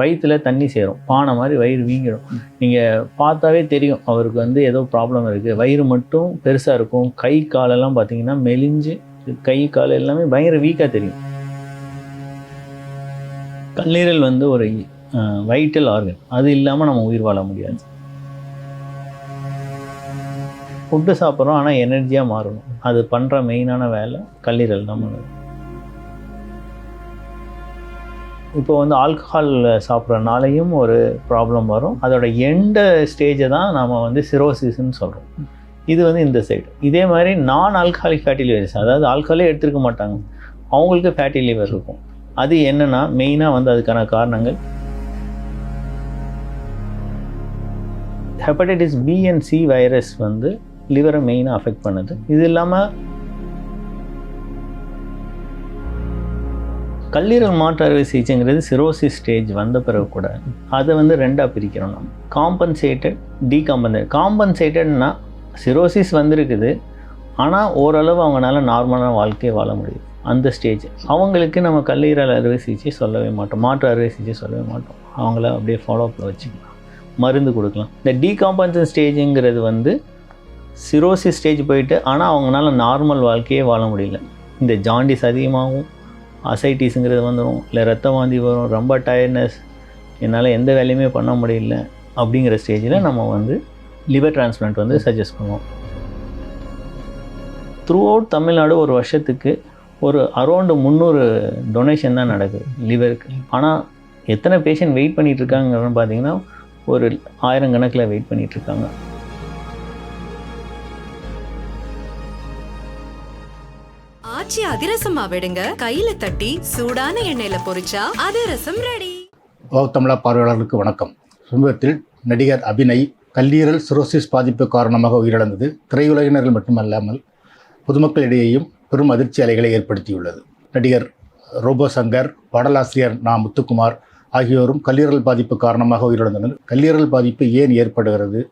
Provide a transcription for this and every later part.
வயிற்றில் தண்ணி சேரும். பானை மாதிரி வயிறு வீங்கிடும். நீங்கள் பார்த்தாவே தெரியும். அவருக்கு வந்து ஏதோ ப்ராப்ளம் இருக்குது வயிறு மட்டும் பெருசாக இருக்கும். கை காலெல்லாம் பார்த்தீங்கன்னா மெலிஞ்சு கை கால் எல்லாமே பயங்கர வீக்காக தெரியும். கல்லீரல் வந்து ஒரு வைட்டல் ஆர்கன் அது இல்லாமல் நம்ம உயிர் வாழ முடியாது. ஃபுட்டு சாப்பிட்றோம் ஆனால் எனர்ஜியாக மாறணும். அது பண்ணுற மெயினான வேலை கல்லீரல் தான் பண்ணுது. இப்போ வந்து ஆல்கஹால் சாப்பிட்றனாலையும் ஒரு ப்ராப்ளம் வரும். அதோட எந்த ஸ்டேஜை தான் நாம் வந்து சிரோசிஸ்ன்னு சொல்கிறோம் இது வந்து இந்த சைடு இதே மாதிரி நான் ஆல்கஹாலிக் ஃபேட்டி லிவர்ஸ் அதாவது ஆல்கஹாலே எடுத்துருக்க மாட்டாங்க. அவங்களுக்கு ஃபேட்டி லிவர் இருக்கும். அது என்னென்னா மெயினாக வந்து அதுக்கான காரணங்கள். Hepatitis B and C virus வந்து லிவரை மெயினாக அஃபெக்ட் பண்ணுது. இது இல்லாமல் கல்லீரல் மாற்று அறுவை சிகிச்சைங்கிறது சிரோசிஸ் ஸ்டேஜ் வந்த பிறகு கூட அதை வந்து ரெண்டாக பிரிக்கிறோம் நம்ம. காம்பன்சேட்டட் டீகாம்பன்சேட் காம்பன்சேட்டட்னா சிரோசிஸ் வந்திருக்குது. ஆனால் ஓரளவு அவங்களால நார்மலான வாழ்க்கையை வாழ முடியுது. அந்த ஸ்டேஜ் அவங்களுக்கு நம்ம கல்லீரல் அறுவை சிகிச்சை சொல்லவே மாட்டோம். மாற்று அறுவை சிகிச்சை சொல்லவே மாட்டோம். அவங்கள அப்படியே ஃபாலோ அப்பில் வச்சுக்கலாம். மருந்து கொடுக்கலாம். இந்த டீகாம்பன்சன் ஸ்டேஜுங்கிறது வந்து சிரோசிஸ் ஸ்டேஜ் போயிட்டு ஆனால் அவங்களால நார்மல் வாழ்க்கையே வாழ முடியல. இந்த ஜாண்டிஸ் அதிகமாகும். அசைட்டிஸுங்கிறது வந்துடும் இல்லை ரத்த வாந்தி வரும் ரொம்ப டயர்ட்னஸ் என்னால் எந்த வேலையுமே பண்ண முடியல அப்படிங்கிற ஸ்டேஜில் நம்ம வந்து லிவர் டிரான்ஸ்பிளான்ட் வந்து சஜஸ்ட் பண்ணுவோம். த்ரூ அவுட் தமிழ்நாடு ஒரு வருஷத்துக்கு ஒரு அரௌண்டு முந்நூறு டொனேஷன் தான் நடக்குது லிவருக்கு ஆனால் எத்தனை பேஷண்ட் வெயிட் பண்ணிகிட்ருக்காங்கன்னு பார்த்தீங்கன்னா ஒரு ஆயிரம் கணக்கில் வெயிட் பண்ணிட்டு காய்ச்சி அதிரசமா விடுங்க. கையில தட்டி சூடான எண்ணெயில பொரிச்சா அதிரசம் ரெடி தமிழா பார்வையாளர்களுக்கு வணக்கம். சமீபத்தில் நடிகர் அபிநய் கல்லீரல் சிரோசிஸ் பாதிப்பு காரணமாக உயிரிழந்தது. திரையுலகினர்கள் மட்டுமல்லாமல் பொதுமக்களிடையேயும் பெரும் அதிர்ச்சி அலைகளை ஏற்படுத்தியுள்ளது. நடிகர் ரோபோ சங்கர் பாடலாசிரியர் நா. முத்துக்குமார் ஆகியோரும் கல்லீரல் பாதிப்பு காரணமாக உயிரிழந்தனர். கல்லீரல் பாதிப்பு ஏன் ஏற்படுகிறது?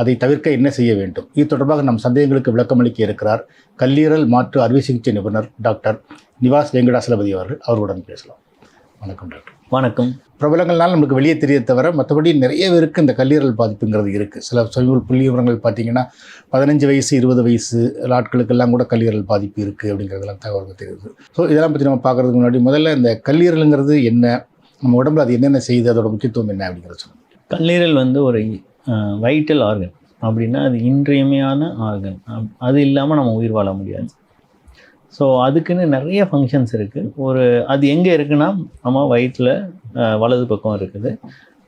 அதை தவிர்க்க என்ன செய்ய வேண்டும்? இது தொடர்பாக நம் சந்தேகங்களுக்கு விளக்கமளிக்க இருக்கிறார் கல்லீரல் மாற்று அறுவை சிகிச்சை நிபுணர் டாக்டர் நிவாஸ் வெங்கடாசலபதி அவர்கள். அவர்களுடன் பேசலாம். வணக்கம் டாக்டர். வணக்கம். பிரபலங்கள்னால் நமக்கு வெளியே தெரிய தவிர மற்றபடி நிறைய பேருக்கு இந்த கல்லீரல் பாதிப்புங்கிறது இருக்குது சில சமீப புள்ளி விவரங்கள் பார்த்தீங்கன்னா பதினஞ்சு வயசு இருபது வயசு ஆட்களுக்கெல்லாம் கூட கல்லீரல் பாதிப்பு இருக்குது அப்படிங்கிறதெல்லாம் தகவல்கள் தெரியுது. ஸோ இதெல்லாம் பற்றி நம்ம பார்க்குறதுக்கு முன்னாடி முதல்ல இந்த கல்லீரலுங்கிறது என்ன? நம்ம உடம்புல அது என்னென்ன செய்யுது? அதோட முக்கியத்துவம் என்ன அப்படிங்கிறத சொல்லுங்கள் கல்லீரல் வந்து ஒரு வைட்டல் ஆர்கன். அப்படின்னா அது இன்றியமையான ஆர்கன். அது இல்லாமல் நம்ம உயிர் வாழ முடியாது. ஸோ அதுக்குன்னு நிறைய ஃபங்க்ஷன்ஸ் இருக்குது ஒரு அது எங்கே இருக்குன்னா நம்ம வயிற்றில் வலது பக்கம் இருக்குது.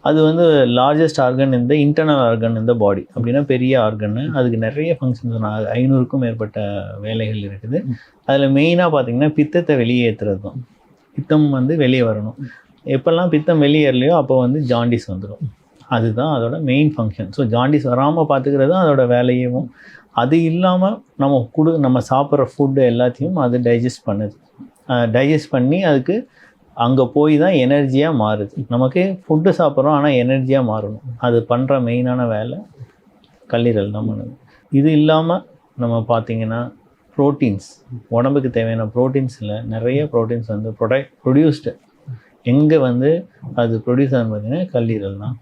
அது வந்து லார்ஜஸ்ட் ஆர்கன் இந்த இன்டர்னல் ஆர்கன் இந்த பாடி அப்படின்னா பெரிய ஆர்கன்னு அதுக்கு நிறைய ஃபங்க்ஷன்ஸ் ஐநூறுக்கும் மேற்பட்ட வேலைகள் இருக்குது. அதில் மெயினாக பார்த்தீங்கன்னா பித்தத்தை வெளியேற்றுறது தான் பித்தம் வந்து வெளியே வரணும். எப்போல்லாம் பித்தம் வெளியேறலையோ அப்போ வந்து ஜாண்டிஸ் வந்துடும் அதுதான் அதோட மெயின் ஃபங்க்ஷன் ஸோ ஜாண்டிஸ் வராமல் பார்த்துக்கிறது தான் அதோட வேலையும். அது இல்லாமல் நம்ம கொடு நம்ம சாப்பிட்ற ஃபுட்டு எல்லாத்தையும் அது டைஜஸ்ட் பண்ணுது. டைஜஸ்ட் பண்ணி அதுக்கு அங்கே போய் தான் எனர்ஜியாக மாறுது. நமக்கு ஃபுட்டு சாப்பிட்றோம் ஆனால் எனர்ஜியாக மாறணும். அது பண்ணுற மெயினான வேலை கல்லீரல் தான் பண்ணுது. இது இல்லாமல் நம்ம பார்த்திங்கன்னா ப்ரோட்டீன்ஸ் உடம்புக்கு தேவையான ப்ரோட்டீன்ஸில் நிறைய ப்ரோட்டீன்ஸ் வந்து ப்ரொடக்ட் ப்ரொடியூஸ்டு எங்கே வந்து அது ப்ரொடியூஸ் ஆகுது பார்த்தீங்கன்னா கல்லீரல் தான்.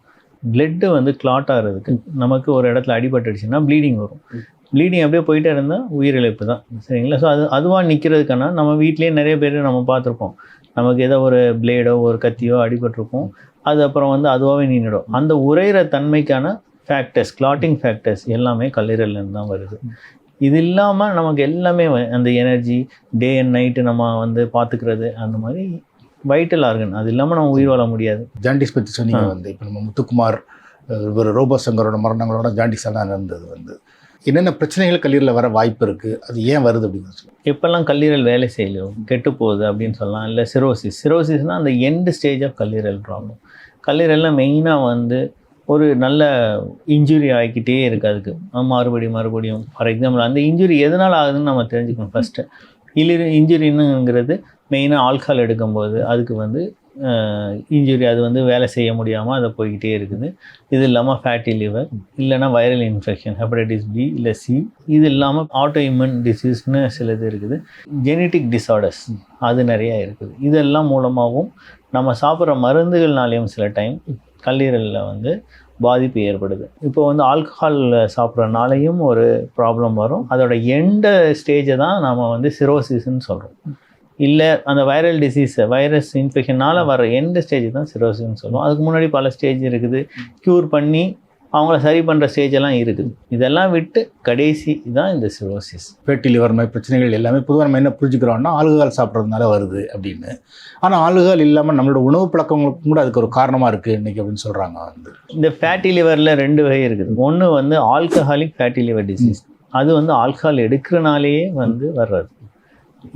பிளட்டு வந்து கிளாட் ஆகிறதுக்கு நமக்கு ஒரு இடத்துல அடிபட்டுடுச்சுன்னா ப்ளீடிங் வரும். ப்ளீடிங் அப்படியே போயிட்டே இருந்தால் உயிரிழப்பு தான். சரிங்களா? ஸோ அது அதுவாக நிற்கிறதுக்கான நம்ம வீட்லேயே நிறைய பேர் நம்ம பார்த்துருப்போம். நமக்கு ஏதோ ஒரு பிளேடோ ஒரு கத்தியோ அடிபட்டிருக்கும். அது அப்புறம் வந்து அதுவாகவே நின்றுடும் அந்த உரையிற தன்மைக்கான ஃபேக்டர்ஸ் கிளாட்டிங் ஃபேக்டர்ஸ் எல்லாமே கல்லீரல்லேருந்து தான் வருது. இது இல்லாமல் நமக்கு எல்லாமே அந்த எனர்ஜி டே அண்ட் நைட்டு நம்ம வந்து பார்த்துக்கிறது அந்த மாதிரி வைட்டல் ஆர்கன் அது இல்லாமல் நம்ம உயிர் வாழ முடியாது. ஜாண்டிஸ் பற்றி சொன்னீங்க வந்து. இப்போ நம்ம முத்துக்குமார் இவர் ரோபோ சங்கரோட மரணங்களோட ஜாண்டிஸ் எல்லாம் நடந்தது வந்து. என்னென்ன பிரச்சனைகள் கல்லீரலில் வர வாய்ப்பு இருக்குது அது ஏன் வருது அப்படிங்கிறது சொல்லுங்கள் எப்பெல்லாம் கல்லீரல் வேலை செய்யலையோ கெட்டு போகுது அப்படின்னு சொல்லலாம் இல்லை சிரோசிஸ் சிரோசிஸ்னால் அந்த எண்டு ஸ்டேஜ் ஆஃப் கல்லீரல் ப்ராப்ளம் கல்லீரலில் மெயினாக வந்து ஒரு நல்ல இன்ஜுரி ஆகிக்கிட்டே இருக்குது அதுக்கு. மறுபடியும் மறுபடியும். ஃபார் எக்ஸாம்பிள் அந்த இன்ஜுரி எதனால் ஆகுதுன்னு நம்ம தெரிஞ்சுக்கணும் ஃபஸ்ட்டு இல்லை இன்ஜுரின்னுங்கிறது மெயினாக ஆல்கால் எடுக்கும்போது அதுக்கு வந்து இன்ஜுரி அது வந்து வேலை செய்ய முடியாமல் அதை போய்கிட்டே இருக்குது. இது இல்லாமல் ஃபேட்டி லிவர் இல்லைன்னா வைரல் இன்ஃபெக்ஷன் ஹெப்படைட்டிஸ் பி இல்லை சி இது இல்லாமல் ஆட்டோ இம்யூன் டிசீஸ்னு சிலது இருக்குது. ஜெனட்டிக் டிஸார்டர்ஸ் அது நிறையா இருக்குது. இதெல்லாம் மூலமாகவும் நம்ம சாப்பிட்ற மருந்துகள்னாலேயும் சில டைம் கல்லீரலில் வந்து பாதிப்பு ஏற்படுது. இப்போ வந்து ஆல்கஹால் சாப்பிட்றனாலையும் ஒரு ப்ராப்ளம் வரும். அதோட எந்த ஸ்டேஜை தான் நாம் வந்து சிரோசிஸ்ன்னு சொல்கிறோம் இல்லை அந்த வைரல் டிசீஸ் வைரஸ் இன்ஃபெக்ஷனால் வர எந்த ஸ்டேஜ் தான் சிரோசிஸ்ன்னு சொல்லுவோம். அதுக்கு முன்னாடி பல ஸ்டேஜ் இருக்குது. க்யூர் பண்ணி அவங்கள சரி பண்ணுற ஸ்டேஜ் எல்லாம் இருக்குது இதெல்லாம் விட்டு கடைசி தான் இந்த சிரோசிஸ் ஃபேட்டி லிவர் மாதிரி பிரச்சனைகள் எல்லாமே பொதுவாக நம்ம என்ன புரிஞ்சுக்கிறோம்னா ஆல்கஹால் சாப்பிட்றதுனால வருது அப்படின்னு. ஆனால் ஆல்கஹால் இல்லாமல் நம்மளோட உணவு பழக்கங்களுக்கும் கூட அதுக்கு ஒரு காரணமாக இருக்குது இன்னைக்கு அப்படின்னு சொல்கிறாங்க வந்து. இந்த ஃபேட்டி லிவரில் ரெண்டு வகை இருக்குது. ஒன்று வந்து ஆல்கஹாலிக் ஃபேட்டி லிவர் டிசீஸ் அது வந்து ஆல்கஹால் எடுக்கிறனாலேயே வந்து வர்றது.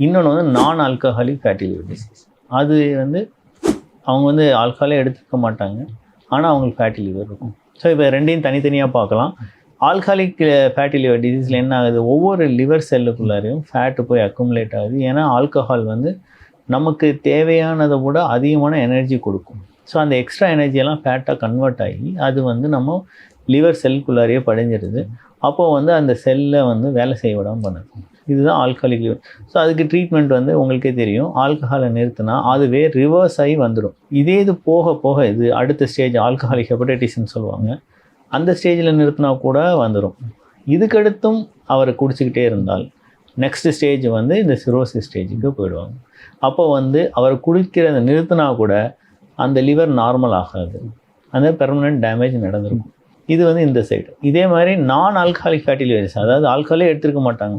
இன்னொன்று வந்து நான் ஆல்கஹாலிக் ஃபேட்டி லிவர் டிசீஸ் அது வந்து அவங்க வந்து ஆல்கஹாலே எடுத்துக்க மாட்டாங்க. ஆனால் அவங்களுக்கு ஃபேட்டி லிவர் இருக்கும். ஸோ இப்போ ரெண்டையும் தனித்தனியாக பார்க்கலாம். ஆல்கஹாலிக் ஃபேட்டி லிவர் டிசீஸில் என்ன ஆகுது? ஒவ்வொரு லிவர் செல்லுக்குள்ளாரையும் ஃபேட்டு போய் அக்குமுலேட் ஆகுது. ஏன்னா ஆல்கஹால் வந்து நமக்கு தேவையானதை விட அதிகமான எனர்ஜி கொடுக்கும். ஸோ அந்த எக்ஸ்ட்ரா எனர்ஜியெல்லாம் ஃபேட்டாக கன்வெர்ட் ஆகி அது வந்து நம்ம லிவர் செல்குள்ளாரையே படிஞ்சிருது. அப்போது வந்து அந்த செல்லை வந்து வேலை செய்ய விடாமல் பண்ணுது. இதுதான் ஆல்கஹாலிக் லிவர் ஸோ அதுக்கு ட்ரீட்மெண்ட் வந்து உங்களுக்கே தெரியும். ஆல்கஹாலை நிறுத்தினா அதுவே ரிவர்ஸ் ஆகி வந்துடும். இதே இது போக போக இது அடுத்த ஸ்டேஜ் ஆல்கஹாலிக் ஹெப்படைட்டிஸ்ன்னு சொல்லுவாங்க. அந்த ஸ்டேஜில் நிறுத்தினா கூட வந்துடும் இதுக்கடுத்தும் அவரை குடிச்சிக்கிட்டே இருந்தால் நெக்ஸ்ட் ஸ்டேஜ் வந்து இந்த சிரோசிஸ் ஸ்டேஜுக்கு போயிடுவாங்க. அப்போ வந்து அவர் குடிக்கிறத நிறுத்தினா கூட அந்த லிவர் நார்மல் ஆகாது. அந்த பெர்மனன்ட் டேமேஜ் நடந்திருக்கும். இது வந்து இந்த சைடு இதே மாதிரி நான் ஆல்கஹாலிக் ஃபேட்டி லிவர்ஸ் அதாவது ஆல்கஹாலே எடுத்துருக்க மாட்டாங்க.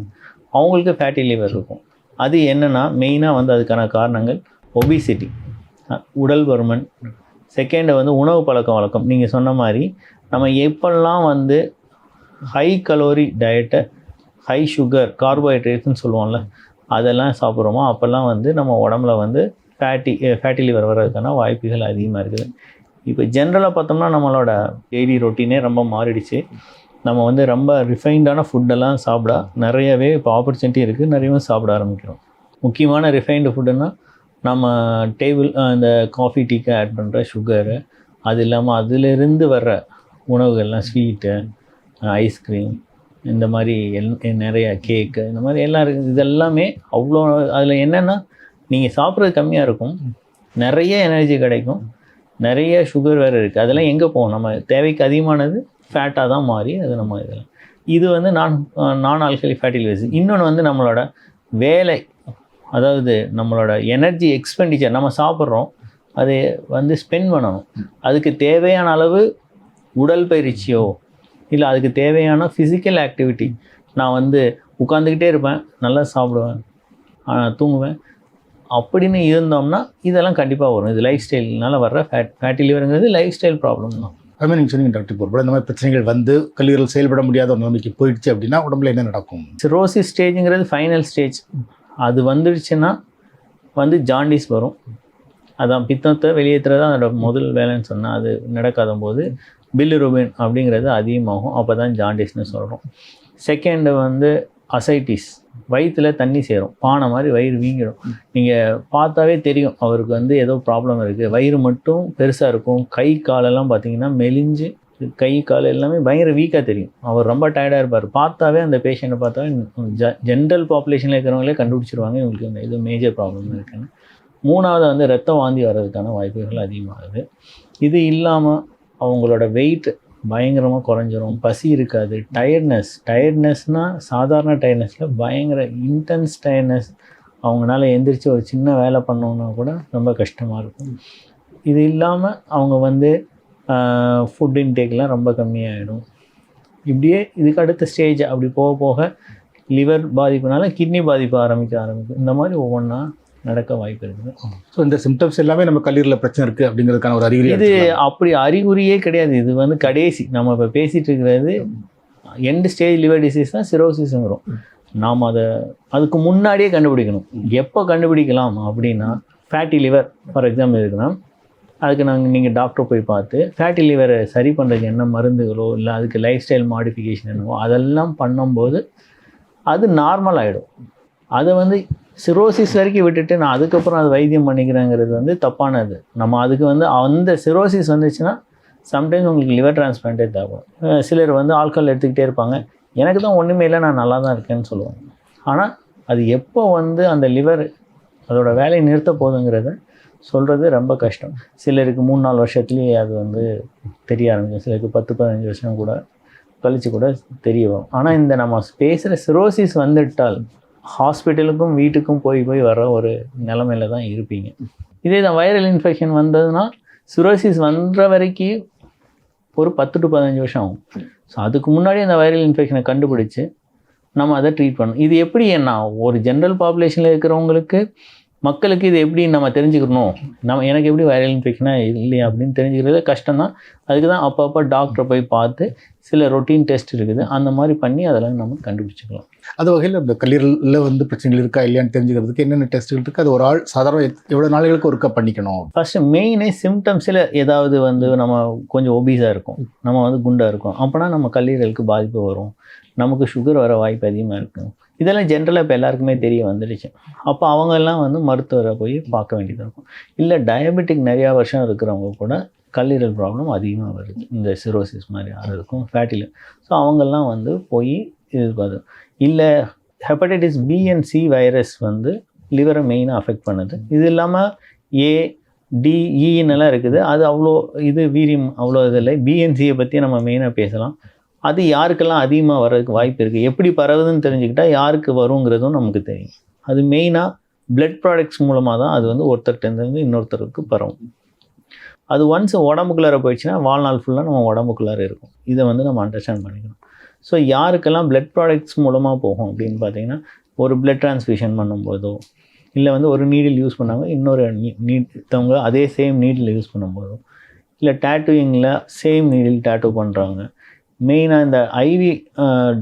அவங்களுக்கு ஃபேட்டி லிவர் இருக்கும். அது என்னென்னா மெயினாக வந்து அதுக்கான காரணங்கள் ஒபிசிட்டி உடல் பருமன். செகண்டு வந்து உணவு பழக்க வழக்கம். நீங்கள் சொன்ன மாதிரி நம்ம எப்பெல்லாம் வந்து ஹை கலோரி டயட்டை ஹை சுகர் கார்போஹைட்ரேட்ஸ்னு சொல்லுவோம்ல அதெல்லாம் சாப்பிட்றோமோ அப்போல்லாம் வந்து நம்ம உடம்புல வந்து ஃபேட்டி ஃபேட்டி லிவர் வர்றதுக்கான வாய்ப்புகள் அதிகமாக இருக்குது. இப்போ ஜென்ரலாக பார்த்தோம்னா நம்மளோட டெய்லி ரொட்டீனே ரொம்ப மாறிடுச்சு. நம்ம வந்து ரொம்ப ரிஃபைண்டான ஃபுட்டெல்லாம் சாப்பிட நிறையவே இப்போ ஆப்பர்ச்சுனிட்டி இருக்குது நிறையவும் சாப்பிட ஆரம்பிக்கிறோம். முக்கியமான ரிஃபைன்டு ஃபுட்டுன்னா நம்ம டேபிள் இந்த காஃபி டீக்கு ஆட் பண்ணுற சுகரு அது இல்லாமல் அதிலிருந்து வர்ற உணவுகள்லாம் ஸ்வீட்டு ஐஸ்கிரீம் இந்த மாதிரி எல் நிறைய கேக்கு இந்த மாதிரி எல்லாம் இருக்குது இதெல்லாமே அவ்வளோ அதில் என்னென்னா நீங்கள் சாப்பிட்றது கம்மியாக இருக்கும். நிறைய எனர்ஜி கிடைக்கும். நிறைய சுகர் வேறு இருக்குது அதெல்லாம் எங்கே போகும்? நம்ம தேவைக்கு அதிகமானது ஃபேட்டாக தான் மாறி அது நம்ம இதில் இது வந்து நான் நான் ஆல்கலி ஃபேட்டி லிவர்ஸ் இன்னொன்று வந்து நம்மளோட வேலை அதாவது நம்மளோட எனர்ஜி எக்ஸ்பெண்டிச்சர் நம்ம சாப்பிட்றோம் அதை வந்து ஸ்பெண்ட் பண்ணணும். அதுக்கு தேவையான அளவு உடல் பயிற்சியோ இல்லை அதுக்கு தேவையான ஃபிசிக்கல் ஆக்டிவிட்டி நான் வந்து உட்காந்துக்கிட்டே இருப்பேன் நல்லா சாப்பிடுவேன் தூங்குவேன். அப்படின்னு இருந்தோம்னா இதெல்லாம் கண்டிப்பாக வரும். இது லைஃப் ஸ்டைல்னால வர்ற ஃபேட் ஃபேட்டி லிவருங்கிறது லைஃப் ஸ்டைல் ப்ராப்ளம் தான். அதுமாதிரி நீங்கள் சொன்னீங்க டாக்டர் இப்போ இந்த மாதிரி பிரச்சனைகள் வந்து கல்லீரல் செயல்பட முடியாத ஒரு நிலைமைக்கு போயிடுச்சு அப்படின்னா உடம்புல என்ன நடக்கும்? சிரோசி ஸ்டேஜுங்கிறது ஃபைனல் ஸ்டேஜ் அது வந்துடுச்சுன்னா வந்து ஜாண்டிஸ் வரும். அதான் பித்தத்தை வெளியேற்றுறது தான் அதோட முதல் வேலைன்னு சொன்னால் அது நடக்காத போது பில்லுருபின் அப்படிங்கிறது அதிகமாகும். அப்போ தான் ஜாண்டிஸ்னு சொல்கிறோம் செகண்டு வந்து அசைட்டிஸ் வயிற்றுல தண்ணி சேரும். பானை மாதிரி வயிறு வீங்கிடும். நீங்கள் பார்த்தாவே தெரியும் அவருக்கு வந்து ஏதோ ப்ராப்ளம் இருக்குது வயிறு மட்டும் பெருசாக இருக்கும். கை காலெல்லாம் பார்த்தீங்கன்னா மெலிஞ்சு கை கால் எல்லாமே பயங்கர வீக்காக தெரியும். அவர் ரொம்ப டயர்டாக இருப்பார். பார்த்தாவே அந்த பேஷண்ட்டை பார்த்தாவே ஜ ஜென்ரல் பாப்புலேஷனில் இருக்கிறவங்களே கண்டுபிடிச்சிருவாங்க. இவங்களுக்கு இந்த இது மேஜர் ப்ராப்ளம் இருக்குன்னு. மூணாவது வந்து ரத்தம் வாந்தி வர்றதுக்கான வாய்ப்புகள் அதிகமாகுது. இது இல்லாமல் அவங்களோட வெயிட் பயங்கரமாக குறைஞ்சிரும். பசி இருக்காது. டயர்ட்னஸ் டயர்ட்னஸ்னால் சாதாரண டயர்ட்னஸில் பயங்கர இன்டென்ஸ் டயர்ட்னஸ் அவங்களால எந்திரிச்சு ஒரு சின்ன வேலை பண்ணோன்னா கூட ரொம்ப கஷ்டமாக இருக்கும். இது இல்லாமல் அவங்க வந்து ஃபுட் இன்டேக்லாம் ரொம்ப கம்மியாகிடும் இப்படியே இதுக்கு அடுத்த ஸ்டேஜ் அப்படி போக போக லிவர் பாதிப்புனால கிட்னி பாதிப்பு ஆரம்பிக்க ஆரம்பிக்கும். இந்த மாதிரி ஒவ்வொன்றா நடக்க வாய்ப்பு இருக்குது. ஸோ இந்த சிம்டம்ஸ் எல்லாமே நம்ம கல்லீரலில் பிரச்சனை இருக்குது அப்படிங்கிறதுக்கான ஒரு அறிகுறி இது அப்படி அறிகுறியே கிடையாது. இது வந்து கடைசி. நம்ம இப்போ பேசிட்டு இருக்கிறது எண்ட் ஸ்டேஜ் லிவர் டிசீஸ் தான் சிரோசிஸ் வரும் நாம் அதை அதுக்கு முன்னாடியே கண்டுபிடிக்கணும். எப்போ கண்டுபிடிக்கலாம் அப்படின்னா ஃபேட்டி லிவர் ஃபார் எக்ஸாம்பிள் இருக்குன்னா அதுக்கு நாங்கள் நீங்கள் டாக்டர் போய் பார்த்து ஃபேட்டி லிவரை சரி பண்ணுறதுக்கு என்ன மருந்துகளோ இல்லை அதுக்கு லைஃப் ஸ்டைல் மாடிஃபிகேஷன் என்னவோ அதெல்லாம் பண்ணும்போது அது நார்மல் ஆகிடும் அதை வந்து சிரோசிஸ் வரைக்கும் விட்டுட்டு நான் அதுக்கப்புறம் அது வைத்தியம் பண்ணிக்கிறேங்கிறது வந்து தப்பானது. நம்ம அதுக்கு வந்து அந்த சிரோசிஸ் வந்துச்சுன்னா சம்டைம்ஸ் உங்களுக்கு லிவர் டிரான்ஸ்பிளான்டே தேவைப்படும் சிலர் வந்து ஆல்கஹால் எடுத்துக்கிட்டே இருப்பாங்க. எனக்கு தான் ஒன்றுமே இல்லை நான் நல்லா தான் இருக்கேன்னு சொல்லுவாங்க. ஆனால் அது எப்போ வந்து அந்த லிவர் அதோட வேலையை நிறுத்த போகுதுங்கிறத சொல்கிறது ரொம்ப கஷ்டம். சிலருக்கு மூணு நாலு வருஷத்துலேயே அது வந்து தெரிய ஆரம்பிக்கும். சிலருக்கு பத்து பதினஞ்சு வருஷம் கூட கழித்து கூட தெரிய வரும். ஆனால் இந்த நம்ம பேசுகிற சிரோசிஸ் வந்துட்டால் ஹாஸ்பிட்டலுக்கும் வீட்டுக்கும் போய் போய் வர ஒரு நிலமையில தான் இருப்பீங்க. இதே தான் வைரல் இன்ஃபெக்ஷன் வந்ததுன்னா சிரோசிஸ் வந்த வரைக்கும் ஒரு பத்து டு பதினஞ்சு வருஷம் ஆகும். ஸோ அதுக்கு முன்னாடி அந்த வைரல் இன்ஃபெக்ஷனை கண்டுபிடிச்சி நம்ம அதை ட்ரீட் பண்ணணும். இது எப்படி என்ன ஒரு ஜென்ரல் பாப்புலேஷனில் இருக்கிறவங்களுக்கு மக்களுக்கு இது எப்படி நம்ம தெரிஞ்சுக்கணும்? நம்ம எனக்கு எப்படி வைரல் இன்ஃபெக்ஷனாக இல்லையா அப்படின்னு தெரிஞ்சுக்கிறது கஷ்டம் தான் அதுக்கு தான் அப்பப்போ டாக்டரை போய் பார்த்து சில ரொட்டீன் டெஸ்ட் இருக்குது. அந்த மாதிரி பண்ணி அதெல்லாம் நம்ம கண்டுபிடிச்சிக்கலாம். அது வகையில் இந்த கல்லீரலில் வந்து பிரச்சனைகள் இருக்கா இல்லையான்னு தெரிஞ்சுக்கிறதுக்கு என்னென்ன டெஸ்ட்டுகள் இருக்குது அது ஒரு ஆள் சாதாரண எவ்வளோ நாளைகளுக்கு ஒருக்கா பண்ணிக்கணும்? ஃபஸ்ட்டு மெயினே சிம்டம்ஸில் ஏதாவது வந்து நம்ம கொஞ்சம் ஒபீஸாக இருக்கும். நம்ம வந்து குண்டாக இருக்கும். அப்போனா நம்ம கல்லீரலுக்கு பாதிப்பு வரும். நமக்கு சுகர் வர வாய்ப்பு அதிகமாக இருக்கும் இதெல்லாம் ஜென்ரலாக இப்போ எல்லாருக்குமே தெரிய வந்துடுச்சு. அப்போ அவங்கெல்லாம் வந்து மருத்துவரை போய் பார்க்க வேண்டியதாக இருக்கும். இல்லை டயபெட்டிக் நிறையா வருஷம் இருக்கிறவங்க கூட கல்லீரல் ப்ராப்ளம் அதிகமாக வருது. இந்த சிரோசிஸ் மாதிரி ஆகிறதுக்கும் ஃபேட்டில் ஸோ அவங்கெல்லாம் வந்து போய் இது பார்த்து இல்லை hepatitis B and C virus வந்து லிவரை மெயினாக அஃபெக்ட் பண்ணுது. இது இல்லாமல் ஏ டிஇன்னெல்லாம் e எல்லாம் இருக்குது. அது அவ்வளோ இது வீரியம் அவ்வளோ இது இல்லை. பிஎன்சியை பற்றி நம்ம மெயினாக பேசலாம். அது யாருக்கெல்லாம் அதிகமாக வர்றதுக்கு வாய்ப்பு இருக்குது எப்படி பரவுதுன்னு தெரிஞ்சுக்கிட்டால் யாருக்கு வருங்கிறதும் நமக்கு தெரியும். அது மெயினாக பிளட் ப்ராடக்ட்ஸ் மூலமாக தான் அது வந்து ஒருத்தர்கிட்டருந்து இன்னொருத்தருக்கு பரவும். அது ஒன்ஸ் உடம்புக்குள்ளார போயிடுச்சுன்னா வாழ்நாள் ஃபுல்லாக நம்ம உடம்புக்குள்ளார இருக்கும். இதை வந்து நம்ம அண்டர்ஸ்டாண்ட் பண்ணிக்கணும். ஸோ யாருக்கெல்லாம் பிளட் ப்ராடக்ட்ஸ் மூலமாக போகும் அப்படின்னு பார்த்தீங்கன்னா ஒரு பிளட் டிரான்ஸ்ஃபியூஷன் பண்ணும்போதோ இல்லை வந்து ஒரு நீடில் யூஸ் பண்ணாங்க இன்னொரு நீட்டவங்க அதே சேம் நீடில் யூஸ் பண்ணும்போதோ இல்லை டேட்டூயிங்கில் சேம் நீடில் டேட்டூ பண்ணுறாங்க மெயினாக இந்த ஐவி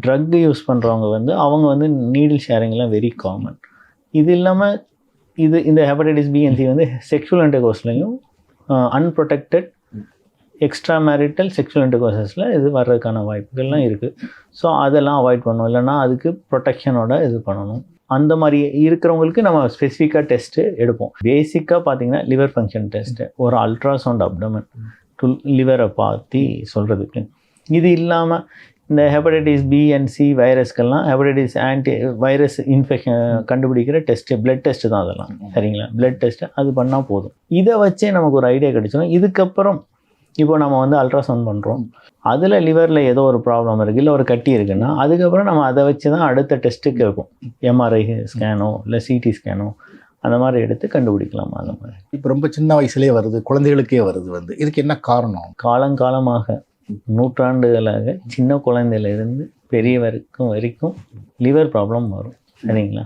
ட்ரக் யூஸ் பண்ணுறவங்க வந்து அவங்க வந்து நீடில் ஷேரிங்லாம் வெரி காமன் இது இல்லாமல் இது இந்த ஹெப்படைட்டிஸ் பிஎன்சி வந்து செக்ஷுவல் இன்டர்கோர்ஸ்லையும் அன்ப்ரொடெக்டட் எக்ஸ்ட்ரா மேரிட்டல் செக்ஷுவல் இன்டர்கோர்சஸில் இது வர்றதுக்கான வாய்ப்புகள்லாம் இருக்குது ஸோ அதெல்லாம் அவாய்ட் பண்ணணும். இல்லைனா அதுக்கு ப்ரொடெக்ஷனோட இது பண்ணணும். அந்த மாதிரி இருக்கிறவங்களுக்கு நம்ம ஸ்பெசிஃபிக்காக டெஸ்ட்டு எடுப்போம். பேசிக்காக பார்த்தீங்கன்னா லிவர் ஃபங்க்ஷன் டெஸ்ட்டு ஒரு அல்ட்ராசவுண்ட் அப்டமன் டு லிவரை பார்த்து சொல்கிறதுக்கு இது இல்லாமல் இந்த ஹெப்படைட்டிஸ் பி அண்ட் சி வைரஸ்க்கெல்லாம் ஹெப்படைட்டிஸ் ஆன்டி வைரஸ் இன்ஃபெக்ஷன் கண்டுபிடிக்கிற டெஸ்ட்டு பிளட் டெஸ்ட்டு தான் அதெல்லாம். சரிங்களா? பிளட் டெஸ்ட்டு அது பண்ணால் போதும். இதை வச்சே நமக்கு ஒரு ஐடியா கிடைச்சிடும் இதுக்கப்புறம் இப்போ நம்ம வந்து அல்ட்ராசவுண்ட் பண்ணுறோம் அதில் லிவரில் ஏதோ ஒரு ப்ராப்ளம் இருக்குது இல்லை ஒரு கட்டி இருக்குன்னா அதுக்கப்புறம் நம்ம அதை வச்சு தான் அடுத்த டெஸ்ட்டுக்கு இருக்கும். எம்ஆர்ஐ ஸ்கேனோ இல்லை சிடி ஸ்கேனோ அந்த மாதிரி எடுத்து கண்டுபிடிக்கலாம் அந்த மாதிரி. இப்போ ரொம்ப சின்ன வயசுலேயே வருது குழந்தைகளுக்கே வருது வந்து. இதுக்கு என்ன காரணம்? காலங்காலமாக நூற்றாண்டுகளாக சின்ன குழந்தையிலேருந்து பெரியவருக்கும் வரைக்கும் லிவர் ப்ராப்ளம் வரும். சரிங்களா?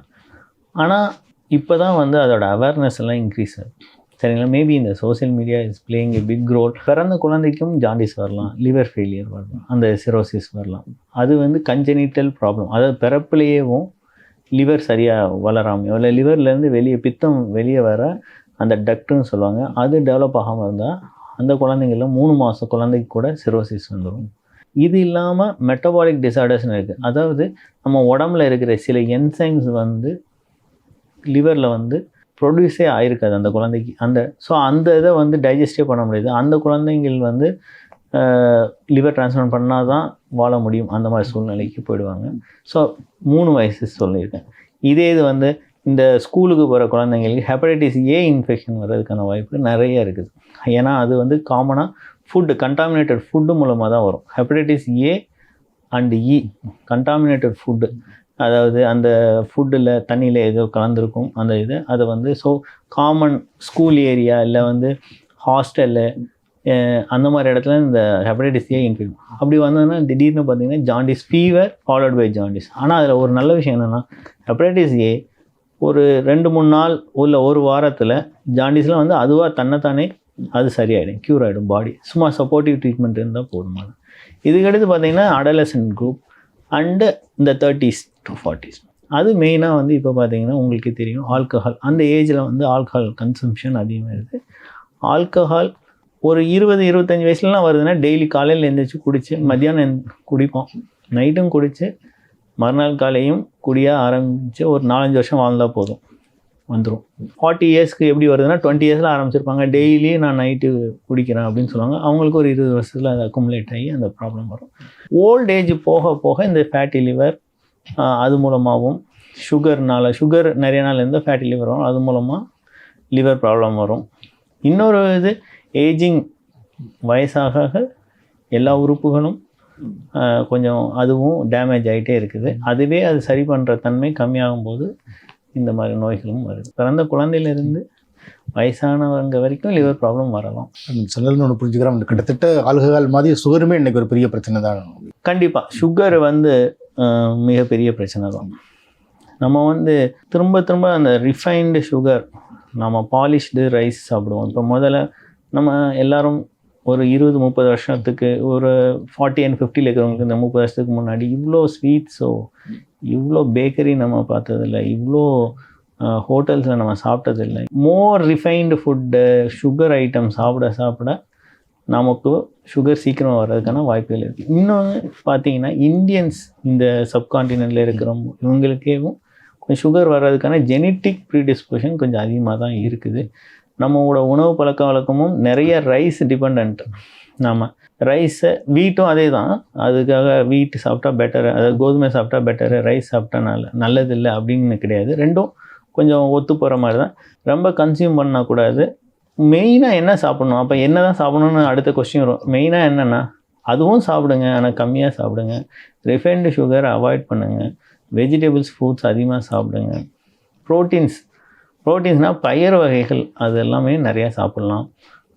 ஆனால் இப்போ தான் வந்து அதோட அவேர்னஸ் எல்லாம் இன்க்ரீஸ் ஆகுது. சரிங்களா? மேபி இந்த social media is playing a big role பிறந்த குழந்தைக்கும் ஜாண்டிஸ் வரலாம் லிவர் ஃபெயிலியர் வரலாம் அந்த சிரோசிஸ் வரலாம். அது வந்து கஞ்சனிட்டல் ப்ராப்ளம் அதாவது பிறப்புலேயேவும் லிவர் சரியாக வளராமையோ இல்லை லிவர்லேருந்து வெளியே பித்தம் வெளியே வர அந்த டக்டுன்னு சொல்லுவாங்க அது டெவலப் ஆகாமல் இருந்தால் அந்த குழந்தைங்கள மூணு மாதம் குழந்தைக்கு கூட சிரோசிஸ் வந்துடும் இது இல்லாமல் மெட்டபாலிக் டிசார்டர்ஸ்னு இருக்குது அதாவது நம்ம உடம்புல இருக்கிற சில என்சைம்ஸ் வந்து லிவரில் வந்து ப்ரொடியூஸே ஆயிருக்காது அந்த குழந்தைக்கு. அந்த ஸோ அந்த இதை வந்து டைஜஸ்டே பண்ண முடியாது. அந்த குழந்தைங்கள் வந்து லிவர் டிரான்ஸ்பிளான்ட் பண்ணால் தான் வாழ முடியும். அந்த மாதிரி சூழ்நிலைக்கு போயிடுவாங்க. ஸோ மூணு வயசு சொல்லியிருக்கேன். இதே இது வந்து இந்த ஸ்கூலுக்கு போகிற குழந்தைங்களுக்கு ஹெப்படைட்டிஸ் ஏ இன்ஃபெக்ஷன் வர்றதுக்கான வாய்ப்பு நிறைய இருக்குது. ஏன்னா அது வந்து காமனாக ஃபுட்டு கண்டாமினேட்டட் ஃபுட்டு மூலமாக தான் வரும். Hepatitis A and E contaminated food அதாவது அந்த ஃபுட்டில் தண்ணியில் ஏதோ கலந்துருக்கும் அந்த இது. அதை வந்து ஸோ காமன் ஸ்கூல் ஏரியா இல்லை வந்து ஹாஸ்டலு அந்த மாதிரி இடத்துல இந்த ஹெப்படைட்டிஸ் ஏ இன்ஃபெக்ட் அப்படி வந்ததுன்னா திடீர்னு பார்த்தீங்கன்னா jaundice fever followed by jaundice ஆனால் அதில் ஒரு நல்ல விஷயம் என்னென்னா ஹெப்படைட்டிஸ் ஏ ஒரு ரெண்டு மூணு நாள் உள்ள ஒரு வாரத்தில் ஜாண்டிஸ்லாம் வந்து அதுவாக தன்னைத்தானே அது சரியாயிடும் க்யூர் ஆகிடும் பாடி சும்மா சப்போர்ட்டிவ் ட்ரீட்மெண்ட் இருந்தால் போதுமான இதுக்கடுத்து பார்த்தீங்கன்னா அடலசன்ட் குரூப் அண்டு இந்த தேர்ட்டிஸ் டு ஃபார்ட்டிஸ் அது மெயினாக வந்து இப்போ பார்த்தீங்கன்னா உங்களுக்கு தெரியும் ஆல்கஹால் அந்த ஏஜில் வந்து ஆல்கஹால் கன்சம்ஷன் அதிகமாக இருக்குது ஆல்கஹால் ஒரு இருபது இருபத்தஞ்சி வயசுலலாம் வருதுன்னா டெய்லி காலையில் எழுந்திரிச்சு குடித்து மத்தியானம் குடிப்போம். நைட்டும் குடித்து மறுநாள் காலையும் குடியாக ஆரம்பித்து ஒரு நாலஞ்சு வருஷம் வாழ்ந்தால் போதும். வந்துடும் ஃபார்ட்டி இயர்ஸ்க்கு எப்படி வருதுன்னா டுவெண்ட்டி இயர்ஸில் ஆரம்பிச்சிருப்பாங்க. டெய்லி நான் நைட்டு குடிக்கிறேன் அப்படின்னு சொல்லுவாங்க. அவங்களுக்கு ஒரு இருபது வருஷத்தில் அது அக்குமுலேட் ஆகி அந்த ப்ராப்ளம் வரும். ஓல்ட் ஏஜ் போக போக இந்த ஃபேட்டி லிவர் அது மூலமாகவும் சுகர்னால் சுகர் நிறைய நாள் இருந்தால் ஃபேட்டி லிவர் வரும். அது மூலமாக லிவர் ப்ராப்ளம் வரும். இன்னொரு இது ஏஜிங் வயசாக எல்லா உறுப்புகளும் கொஞ்சம் அதுவும் டேமேஜ் ஆகிட்டே இருக்குது. அதுவே அது சரி பண்ணுற தன்மை கம்மியாகும் போது இந்த மாதிரி நோய்களும் வருது. பிறந்த குழந்தையிலிருந்து வயசானவங்க வரைக்கும் லிவர் ப்ராப்ளம் வரலாம். சொன்னதுன்னு ஒன்று புரிஞ்சுக்கிறோம். கிட்டத்தட்ட ஆல்கஹால் மாதிரி சுகருமே இன்னைக்கு ஒரு பெரிய பிரச்சனை தான். கண்டிப்பாக சுகர் வந்து மிகப்பெரிய பிரச்சனை தான். நம்ம வந்து திரும்ப திரும்ப அந்த ரிஃபைன்டு சுகர் நம்ம பாலிஷ்டு ரைஸ் சாப்பிடுவோம். இப்போ முதல்ல நம்ம எல்லாரும் ஒரு இருபது முப்பது வருஷத்துக்கு ஒரு ஃபார்ட்டி அண்ட் ஃபிஃப்டியில் இருக்கிறவங்களுக்கு இந்த முப்பது வருஷத்துக்கு முன்னாடி இவ்வளோ ஸ்வீட்ஸோ இவ்வளோ பேக்கரி நம்ம பார்த்ததில்ல இவ்வளோ ஹோட்டல்ஸில் நம்ம சாப்பிட்டதில்லை. More refined food sugar item சாப்பிட சாப்பிட நமக்கு சுகர் சீக்கிரம் வர்றதுக்கான வாய்ப்புகள் இருக்குது இன்னொன்று பார்த்தீங்கன்னா இந்தியன்ஸ் இந்த சப்கான்டினென்ட்டில் இருக்கிறவங்க இவங்களுக்கேவும் கொஞ்சம் சுகர் வர்றதுக்கான ஜெனட்டிக் ப்ரீடிஸ்போஷன் கொஞ்சம் அதிகமாக தான் இருக்குது. நம்மளோட உணவு பழக்க வழக்கமும் நிறைய ரைஸ் டிபெண்ட் நாம் ரைஸை வீட்டும் அதே தான் அதுக்காக வீட்டு சாப்பிட்டா பெட்டர் அதாவது கோதுமை சாப்பிட்டா பெட்டரு ரைஸ் சாப்பிட்டா நல்ல நல்லதில்லை அப்படின்னு கிடையாது. ரெண்டும் கொஞ்சம் ஒத்து போகிற மாதிரி தான் ரொம்ப கன்சியூம் பண்ணக்கூடாது மெயினாக என்ன சாப்பிட்ணும்? அப்போ என்ன தான் சாப்பிடணும்னு அடுத்த கொஸ்டின் வரும். மெயினாக என்னென்னா அதுவும் சாப்பிடுங்க ஆனால் கம்மியாக சாப்பிடுங்க. ரிஃபைன்டு சுகர் அவாய்ட் பண்ணுங்கள் வெஜிடபிள்ஸ் ஃப்ரூட்ஸ் அதிகமாக சாப்பிடுங்க. ப்ரோட்டீன்ஸ் ப்ரோட்டீன்ஸ்னால் பயிர் வகைகள் அது எல்லாமே நிறையா சாப்பிட்லாம்.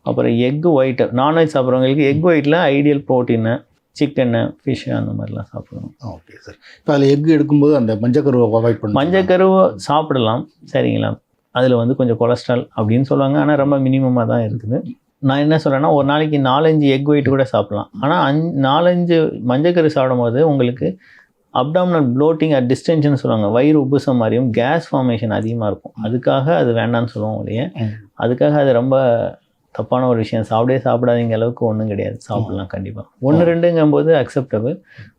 அப்புறம் எக் ஒயிட்டு நான்வெஜ் சாப்பிட்றவங்களுக்கு எக் ஒயிட்டில் ஐடியல் ப்ரோட்டீனு சிக்கனு ஃபிஷ்ஷு அந்த மாதிரிலாம் சாப்பிடணும் ஓகே சார். இப்போ அதில் எக் எடுக்கும்போது அந்த மஞ்சக்கருவை அவாய்ட் பண்ணணும். மஞ்சக்கருவை சாப்பிடலாம் சரிங்களா? அதில் வந்து கொஞ்சம் கொலஸ்ட்ரால் அப்படின்னு சொல்லுவாங்க ஆனால் ரொம்ப மினிமமாக தான் இருக்குது. நான் என்ன சொல்கிறேன்னா ஒரு நாளைக்கு நாலஞ்சு எக் ஒயிட் கூட சாப்பிடலாம். ஆனால் அஞ் நாலஞ்சு மஞ்சக்கரு சாப்பிடும்போது உங்களுக்கு அப்டாமினல் ப்ளோட்டிங் அட் டிஸ்டென்ஷன் சொல்லுவாங்க. வயிறு உப்புசம் மாதிரியும் கேஸ் ஃபார்மேஷன் அதிகமாக இருக்கும். அதுக்காக அது வேண்டாம்னு சொல்லுவோம் இல்லையே. அதுக்காக அது ரொம்ப தப்பான ஒரு விஷயம். சாப்பிடவே சாப்பிடாதீங்க அளவுக்கு ஒன்றும் கிடையாது. சாப்பிடலாம் கண்டிப்பாக ஒன்று ரெண்டுங்கும்போது அக்செப்டபிள்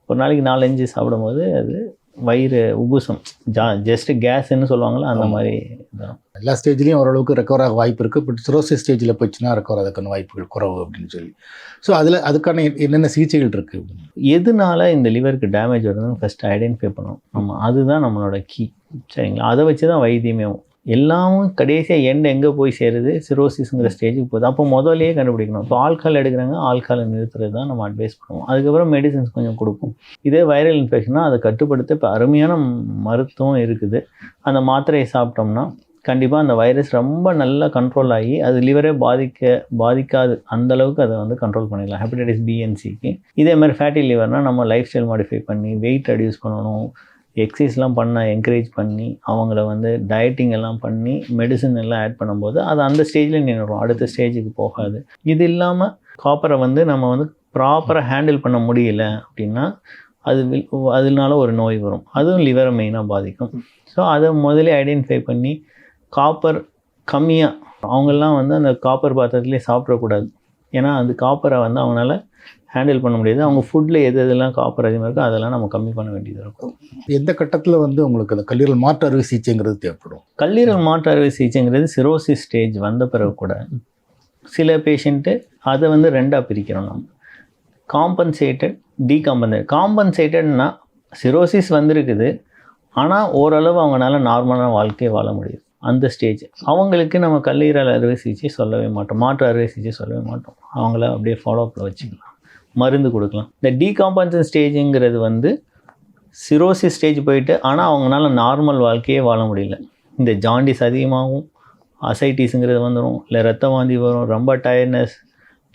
ஒரு நாளைக்கு நாலஞ்சு சாப்பிடும்போது அது வயிறு உபுசம் ஜா ஜஸ்ட் கேஸ்ன்னு சொல்லுவாங்களா அந்த மாதிரி எல்லா ஸ்டேஜ்லேயும் ஓரளவுக்கு ரெக்கவர் ஆக வாய்ப்பு இருக்குது பட் சிரோசிஸ் ஸ்டேஜில் போச்சுன்னா ரெக்கவர் ஆகிறதுக்கான வாய்ப்புகள் குறைவு அப்படின்னு சொல்லி. ஸோ அதில் அதுக்கான என்னென்ன சிகிச்சைகள் இருக்குது எதனால இந்த லிவருக்கு டேமேஜ் வருதுன்னு ஃபஸ்ட் ஐடென்டிஃபை பண்ணணும். நம்ம அதுதான் நம்மளோட கீ சரிங்களா? அதை வச்சு தான் வைத்தியமே எல்லாமும் கடைசியாக எண்ட் எங்கே போய் சேருது? சிரோசிஸுங்கிற ஸ்டேஜுக்கு போகுது. அப்போ முதலே கண்டுபிடிக்கணும். இப்போ ஆல்கால் எடுக்கிறாங்க ஆல்காலை நிறுத்துறது தான் நம்ம அட்வைஸ் பண்ணுவோம். அதுக்கப்புறம் மெடிசன்ஸ் கொஞ்சம் கொடுப்போம். இதே வைரல் இன்ஃபெக்ஷனாக அதை கட்டுப்படுத்த இப்போ அருமையான மருத்துவம் இருக்குது. அந்த மாத்திரையை சாப்பிட்டோம்னா கண்டிப்பாக அந்த வைரஸ் ரொம்ப நல்லா கண்ட்ரோல் ஆகி அது லிவரே பாதிக்க பாதிக்காது. அந்த அளவுக்கு அதை வந்து கண்ட்ரோல் பண்ணிடலாம். ஹெப்படைட்டிஸ் பிஎன்சிக்கு இதே மாதிரி ஃபேட்டி லிவர்னால் நம்ம லைஃப் ஸ்டைல் மாடிஃபை பண்ணி வெயிட் ரெடியூஸ் பண்ணணும். எக்ஸசைஸ்லாம் பண்ண என்கரேஜ் பண்ணி அவங்கள வந்து டயட்டிங் எல்லாம் பண்ணி மெடிசன் எல்லாம் ஆட் பண்ணும்போது அது அந்த ஸ்டேஜில் நின்றுடும். அடுத்த ஸ்டேஜுக்கு போகாது. இது இல்லாமல் காப்பரை வந்து நம்ம வந்து ப்ராப்பராக ஹேண்டில் பண்ண முடியல அப்படின்னா அது அதனால ஒரு நோய் வரும். அதுவும் லிவரை மெயினாக பாதிக்கும். ஸோ அதை முதலே ஐடென்டிஃபை பண்ணி காப்பர் கம்மியாக அவங்கெல்லாம் வந்து அந்த காப்பர் பாத்திரத்துலேயே சாப்பிடக்கூடாது. ஏன்னா அந்த காப்பரை வந்து அவங்களால ஹேண்டில் பண்ண முடியாது. அவங்க ஃபுட்டில் எது எதெல்லாம் காப்பர் அதிகமாக இருக்கோ அதெல்லாம் நம்ம கம்மி பண்ண வேண்டியது இருக்கும். எந்த கட்டத்தில் வந்து உங்களுக்கு அந்த கல்லீரல் மாற்று அறுவை சிகிச்சைங்கிறது தேவைப்படும்? கல்லீரல் மாற்று அறுவை சிகிச்சைங்கிறது சிரோசிஸ் ஸ்டேஜ் வந்த பிறகு கூட சில பேஷண்ட்டு அதை வந்து ரெண்டாக பிரிக்கிறோம் நம்ம. காம்பன்சேட்டட் டீகாம்பன்சேட் காம்பன்சேட்டட்னா சிரோசிஸ் வந்திருக்குது. ஆனால் ஓரளவு அவங்களால நார்மலான வாழ்க்கையை வாழ முடியுது. அந்த ஸ்டேஜ் அவங்களுக்கு நம்ம கல்லீரல் அறுவை சிகிச்சை சொல்லவே மாட்டோம். மாற்று அறுவை சிகிச்சை சொல்லவே மாட்டோம். அவங்கள அப்படியே ஃபாலோ அப்பில் வச்சுக்கலாம். மருந்து கொடுக்கலாம். இந்த டீகாம்பன்சன் ஸ்டேஜுங்கிறது வந்து சிரோசிஸ் ஸ்டேஜ் போயிட்டு ஆனால் அவங்களால நார்மல் வாழ்க்கையே வாழ முடியல. இந்த ஜாண்டிஸ் அதிகமாகும் அசைட்டிஸுங்கிறது வந்துடும் இல்லை ரத்த வாந்தி வரும் ரொம்ப டயர்ட்னஸ்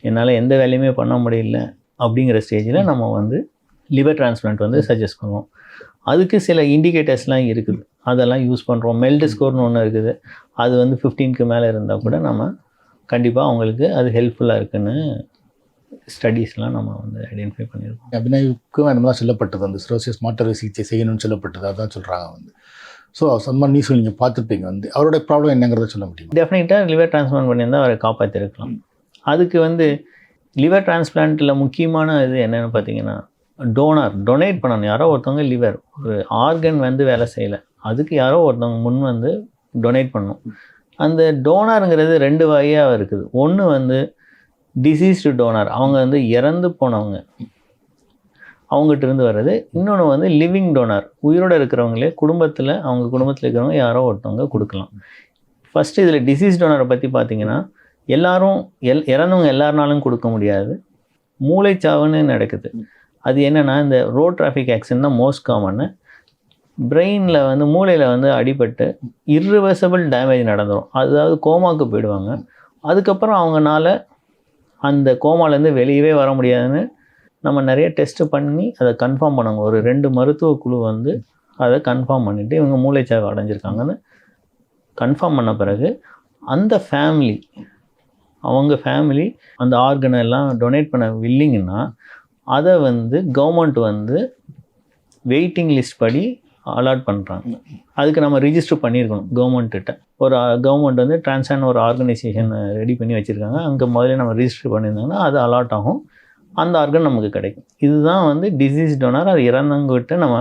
என்னால் எந்த வேலையுமே பண்ண முடியல அப்படிங்கிற ஸ்டேஜில் நம்ம வந்து லிவர் டிரான்ஸ்பிளான்ட் வந்து சஜஸ்ட் பண்ணுவோம். அதுக்கு சில இண்டிகேட்டர்ஸ்லாம் இருக்குது. அதெல்லாம் யூஸ் பண்ணுறோம் மெல்டு ஸ்கோர்னு ஒன்று இருக்குது. அது வந்து ஃபிஃப்டீனுக்கு மேலே இருந்தால் கூட நம்ம கண்டிப்பாக அவங்களுக்கு அது ஹெல்ப்ஃபுல்லாக இருக்குன்னு ஸ்டடீஸ்லாம் நம்ம வந்து ஐடென்டிஃபை பண்ணியிருக்கோம். அபிநயுக்கும் அந்த மாதிரி சொல்லப்பட்டது. அந்த சிரோசிஸ் மாற்று சிகிச்சை செய்யணும்னு சொல்லப்பட்டது. அதான் சொல்கிறாங்க வந்து. ஸோ சம்மர் நியூஸ் நீங்கள் பார்த்துருப்பீங்க வந்து. அவரோட ப்ராப்ளம் என்னங்கிறத சொல்ல முடியுமா? டெஃபினட்டாக லிவர் டிரான்ஸ்பிளான்ட் பண்ணியிருந்தால் அவரை காப்பாற்றிருக்கலாம் அதுக்கு வந்து லிவர் டிரான்ஸ்பிளான்ட்டில் முக்கியமான இது என்னென்னு பார்த்தீங்கன்னா டோனார் டொனேட் பண்ணணும். யாரோ ஒருத்தவங்க லிவர் ஒரு ஆர்கன் வந்து வேலை செய்யலை. அதுக்கு யாரோ ஒருத்தவங்க முன் வந்து டொனேட் பண்ணணும். அந்த டோனாருங்கிறது ரெண்டு வகையாக இருக்குது. ஒன்று வந்து டிசீஸ்டு டோனர் அவங்க வந்து இறந்து போனவங்க. அவங்ககிட்ட இருந்து வர்றது. இன்னொன்று வந்து லிவிங் டோனர் உயிரோடு இருக்கிறவங்களே குடும்பத்தில் அவங்க குடும்பத்தில் இருக்கிறவங்க யாரோ ஒருத்தவங்க கொடுக்கலாம். ஃபஸ்ட்டு இதில் டிசீஸ் டோனரை பற்றி பார்த்தீங்கன்னா எல்லாரும் எல் இறந்தவங்க எல்லாருனாலும் கொடுக்க முடியாது. மூளைச்சாவுன்னு நடக்குது. அது என்னென்னா இந்த ரோட் டிராஃபிக் ஆக்சிடென்ட் தான் மோஸ்ட் காமன்னு பிரெயினில் வந்து மூளையில் வந்து அடிபட்டு இர்ரிவர்சபிள் டேமேஜ் நடந்துடும் அதாவது கோமாவுக்கு போயிடுவாங்க. அதுக்கப்புறம் அவங்கனால அந்த கோமாலேருந்து வெளியவே வர முடியாதுன்னு நம்ம நிறைய டெஸ்ட்டு பண்ணி அதை கன்ஃபார்ம் பண்ணாங்க. ஒரு ரெண்டு மருத்துவ குழு வந்து அதை கன்ஃபார்ம் பண்ணிவிட்டு இவங்க மூளைச்சாவு அடைஞ்சிருக்காங்கன்னு கன்ஃபார்ம் பண்ண பிறகு அந்த ஃபேமிலி அவங்க ஃபேமிலி அந்த ஆர்கனை எல்லாம் டொனேட் பண்ண வில்லிங்கன்னா அதை வந்து கவர்மெண்ட் வந்து வெயிட்டிங் லிஸ்ட் படி அலாட் பண்ணுறாங்க அதுக்கு நம்ம ரிஜிஸ்டர் பண்ணியிருக்கணும் கவர்மெண்ட்டிட்ட ஒரு கவர்மெண்ட் வந்து டிரான்ஸ்ஆன் ஒரு ஆர்கனைசேஷன் ரெடி பண்ணி வச்சுருக்காங்க. அங்கே முதல்ல நம்ம ரிஜிஸ்டர் பண்ணியிருந்தாங்கன்னா அது அலாட் ஆகும். அந்த ஆர்கன் நமக்கு கிடைக்கும். இதுதான் வந்து டிசீஸ் டோனர் அது இறந்தவங்ககிட்ட நம்ம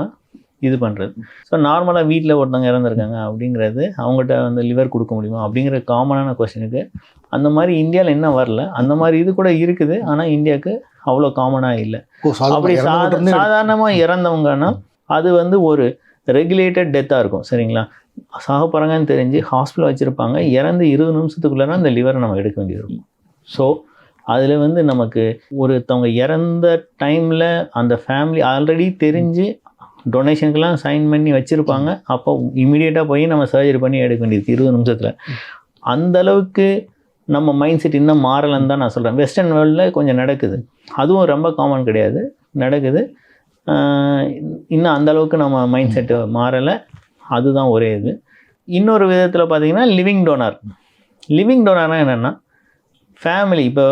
இது பண்ணுறது ஸோ நார்மலாக வீட்டில் ஒருத்தவங்க இறந்துருக்காங்க அப்படிங்கிறது அவங்ககிட்ட வந்து லிவர் கொடுக்க முடியுமா? அப்படிங்கிற காமனான கொஸ்டினுக்கு அந்த மாதிரி இந்தியாவில் என்ன வரல? அந்த மாதிரி இது கூட இருக்குது. ஆனால் இந்தியாவுக்கு அவ்வளோ காமனாக இல்லை. அப்படி சாதாரணமாக இறந்தவங்கன்னா அது வந்து ஒரு ரெகுலேட்டட் டெத்தாக இருக்கும் சரிங்களா? சாக போகிறாங்கன்னு தெரிஞ்சு ஹாஸ்பிட்டல் வச்சுருப்பாங்க. இறந்து இருபது நிமிஷத்துக்குள்ளே அந்த லிவரை நம்ம எடுக்க வேண்டியிருக்கும் ஸோ அதில் வந்து நமக்கு ஒருத்தவங்க இறந்த டைமில் அந்த ஃபேமிலி ஆல்ரெடி தெரிஞ்சு டொனேஷனுக்கெல்லாம் சைன் பண்ணி வச்சுருப்பாங்க. அப்போ இமீடியட்டாக போய் நம்ம சர்ஜரி பண்ணி எடுக்க வேண்டியது இருபது நிமிஷத்தில். அந்த அளவுக்கு நம்ம மைண்ட் செட் இன்னும் மாறலைன்னு தான் நான் சொல்கிறேன் வெஸ்டர்ன் வேர்ல்டில் கொஞ்சம் நடக்குது. அதுவும் ரொம்ப காமன் கிடையாது. நடக்குது. இன்னும் அந்த அளவுக்கு நம்ம மைண்ட் செட்டு மாறலை. அதுதான் ஒரே இது. இன்னொரு விதத்தில் பார்த்திங்கன்னா லிவிங் டோனார் லிவிங் டோனர்னால் என்னென்னா ஃபேமிலி இப்போ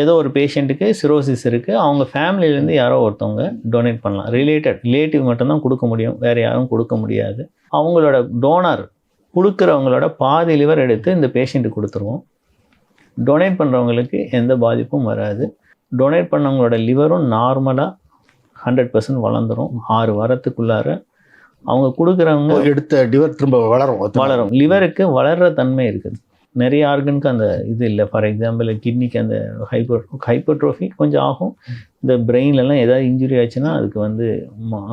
ஏதோ ஒரு பேஷண்ட்டுக்கு சிரோசிஸ் இருக்குது அவங்க ஃபேமிலியிலேருந்து யாரோ ஒருத்தவங்க டொனேட் பண்ணலாம். ரிலேட்டட் ரிலேட்டிவ் மட்டும்தான் கொடுக்க முடியும். வேறு யாரும் கொடுக்க முடியாது. அவங்களோட டோனார் கொடுக்குறவங்களோட பாதி லிவர் எடுத்து இந்த பேஷண்ட்டுக்கு கொடுத்துருவோம். டொனேட் பண்ணுறவங்களுக்கு எந்த பாதிப்பும் வராது. டொனேட் பண்ணவங்களோட லிவரும் நார்மலாக ஹண்ட்ரட் பர்சன்ட் வளர்ந்துரும். ஆறு வாரத்துக்குள்ளார அவங்க கொடுக்குறவங்க எடுத்த டிவர் திரும்ப வளரும் வளரும். லிவருக்கு வளர்கிற தன்மை இருக்குது. நிறைய ஆர்கனுக்கு அந்த இது இல்லை. ஃபார் எக்ஸாம்பிள் கிட்னிக்கு அந்த ஹைப்பர் ஹைப்பர்ட்ரோஃபி கொஞ்சம் ஆகும். இந்த பிரெயின்லலாம் ஏதாவது இன்ஜுரி ஆச்சுன்னா அதுக்கு வந்து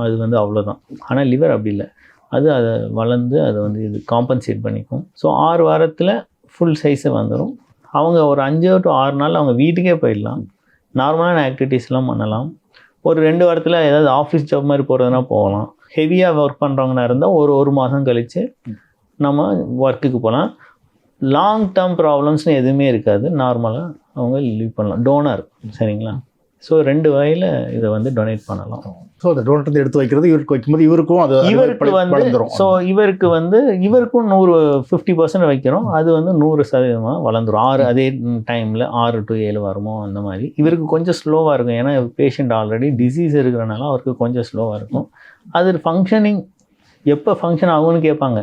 அது வந்து அவ்வளோதான் ஆனால் லிவர் அப்படி இல்லை. அது அதை வளர்ந்து அதை வந்து இது காம்பன்சேட் பண்ணிக்கும். ஸோ ஆறு வாரத்தில் ஃபுல் சைஸு வந்துடும் அவங்க ஒரு அஞ்சு டு ஆறு நாள் அவங்க வீட்டுக்கே போயிடலாம். நார்மலான ஆக்டிவிட்டீஸ்லாம் பண்ணலாம். ஒரு ரெண்டு வாரத்தில் ஏதாவது ஆஃபீஸ் ஜாப் மாதிரி போகிறதுனா போகலாம். ஹெவியாக ஒர்க் பண்ணுறவங்கனா இருந்தால் ஒரு ஒரு மாதம் கழித்து நம்ம ஒர்க்குக்கு போகலாம் லாங் டேர்ம் ப்ராப்ளம்ஸ்னு எதுவுமே இருக்காது. நார்மலாக அவங்க லீவ் பண்ணலாம். டோனர் சரிங்களா? ஸோ ரெண்டு வகையில் இதை வந்து டொனேட் பண்ணலாம். ஸோ அந்த டோனட் எடுத்து வைக்கிறது இவருக்கு வைக்கும்போது இவருக்கும் அது இவருக்கு வந்து ஸோ இவருக்கு வந்து இவருக்கும் நூறு ஃபிஃப்டி பர்சன்ட் வைக்கிறோம். அது வந்து நூறு சதவீதமாக வளர்ந்துரும். ஆறு அதே டைமில் ஆறு டு ஏழு வாரமோ அந்த மாதிரி. இவருக்கு கொஞ்சம் ஸ்லோவாக இருக்கும். ஏன்னா பேஷண்ட் ஆல்ரெடி டிசீஸ் இருக்கிறனால அவருக்கு கொஞ்சம் ஸ்லோவாக இருக்கும். அது ஃபங்க்ஷனிங் எப்போ ஃபங்க்ஷன் ஆகும்னு கேட்பாங்க.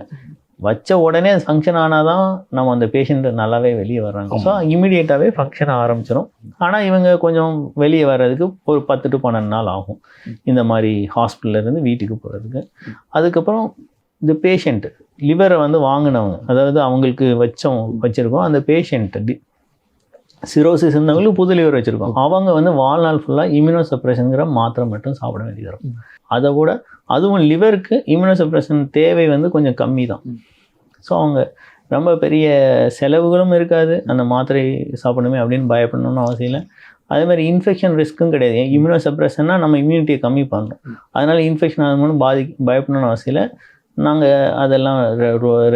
வச்ச உடனே ஃபங்க்ஷன் ஆனால் தான் நம்ம அந்த பேஷண்ட் நல்லாவே வெளியே வர்றாங்க. ஸோ இமிடியேட்டாகவே ஃபங்க்ஷன் ஆரம்பிச்சிடும் ஆனால் இவங்க கொஞ்சம் வெளியே வர்றதுக்கு ஒரு பத்து டு பன்னெண்டு நாள் ஆகும். இந்த மாதிரி ஹாஸ்பிட்டல்ல இருந்து வீட்டுக்கு போகிறதுக்கு அதுக்கப்புறம் இந்த பேஷண்ட் லிவரை வந்து வாங்கினவங்க அதாவது அவங்களுக்கு வச்சோம் வச்சுருக்கோம். அந்த பேஷண்ட் டி சிரோசிஸ் இருந்தவங்களுக்கு புது லிவர் வச்சுருக்கோம். அவங்க வந்து வாழ்நாள் ஃபுல்லாக இம்யூனோ சப்ரேஷனுங்கிற மாத்திரை மட்டும் சாப்பிட வேண்டியது வரும். அதை கூட அதுவும் லிவருக்கு இம்யூனோ சப்ரேஷன் தேவை வந்து கொஞ்சம் கம்மி தான். ஸோ அவங்க ரொம்ப பெரிய செலவுகளும் இருக்காது. அந்த மாத்திரை சாப்பிடணுமே அப்படின்னு பயப்படணும்னு அவசியம் இல்லை. அதே மாதிரி இன்ஃபெக்ஷன் ரிஸ்க்கும் கிடையாது. இம்யூனோ சப்ரேஷன்னா நம்ம இம்யூனிட்டியை கம்மி பண்ணுறோம் அதனால் இன்ஃபெக்ஷன் ஆகும்போது பாதி பயப்படணும்னு அவசியம் இல்லை. நாங்கள் அதெல்லாம்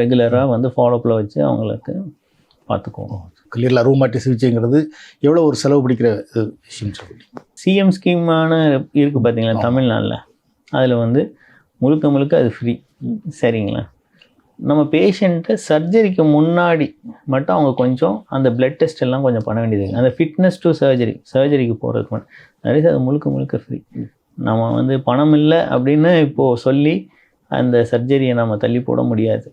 ரெகுலராக வந்து ஃபாலோப்பில் வச்சு அவங்களுக்கு பார்த்துக்குவோம். கிளியரில் ரூமாட்டி சிகிச்சைங்கிறது எவ்வளோ ஒரு செலவு பிடிக்கிற விஷயம் சொல்லி சிஎம் ஸ்கீமான இருக்குது பார்த்தீங்களா தமிழ்நாட்டில்? அதில் வந்து முழுக்க முழுக்க அது ஃப்ரீ சரிங்களா? நம்ம பேஷண்ட்டை சர்ஜரிக்கு முன்னாடி மட்டும் அவங்க கொஞ்சம் அந்த பிளட் டெஸ்ட் எல்லாம் கொஞ்சம் பண்ண வேண்டியது. அந்த ஃபிட்னஸ் டு சர்ஜரி சர்ஜரிக்கு போகிறதுக்கு நிறைய அது முழுக்க முழுக்க ஃப்ரீ நம்ம வந்து பணம் இல்லை அப்படின்னு இப்போது சொல்லி அந்த சர்ஜரியை நம்ம தள்ளி போட முடியாது.